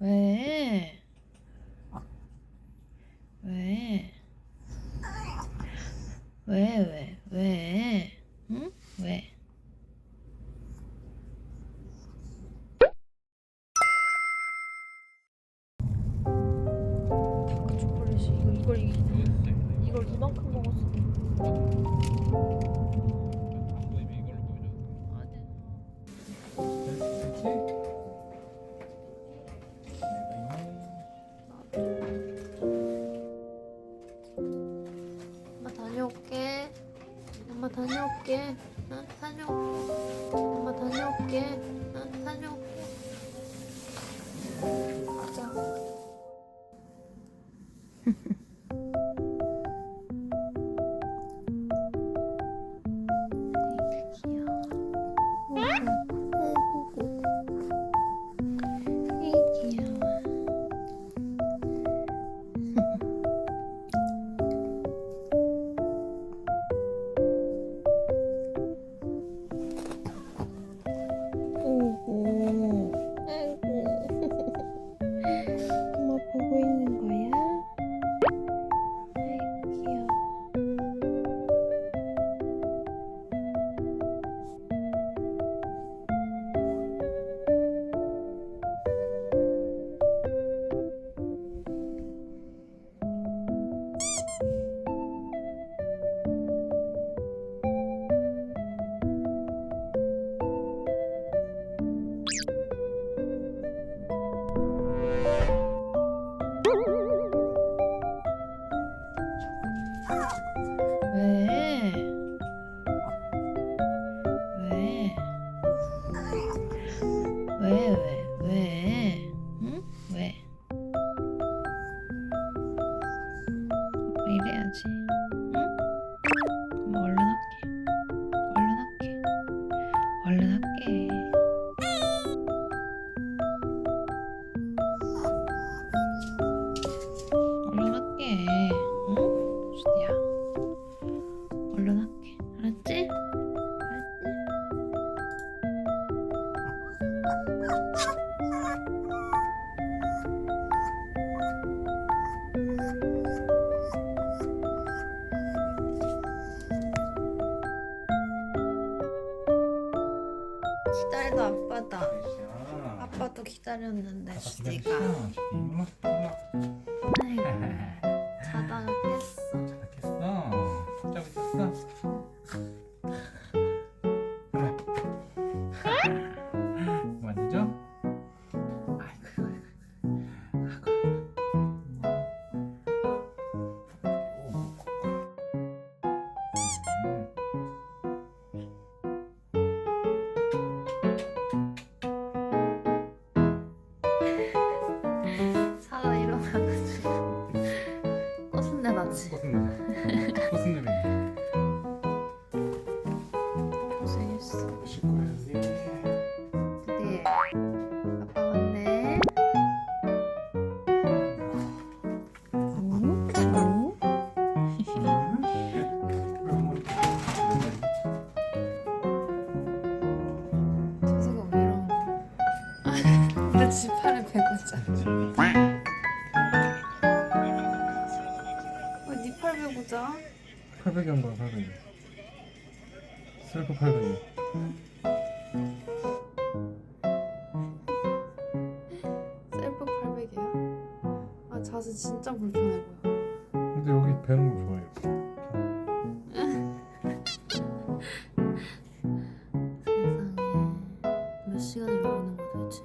왜? 왜? 왜, 왜, 왜? 응? 왜? 초콜릿이 이걸 이, 이걸 이만큼 먹었어. 다 왜 이래야지? 응? 그럼 얼른 할게. 얼른 할게. 얼른 할게. 얼른 할게. 응? 주디야. 얼른 할게. 알았지? 알았지? 기다리다 아빠다. 아빠도 기다렸는데 주디가. 아이고 자다가 깼어. 잘했어. 손잡이 떴어. 꽃은 꽃은 냄새. 고생했어. 드디어 아빠 왔네. 왜 이러는 거야? 진짜? 800이 한번 800이 셀프 800이 셀프 800이야? 아 자세 진짜 불편해 보여 근데 여기 배는 거 좋아해. 세상에 몇 시간을 걸리는 거 도대체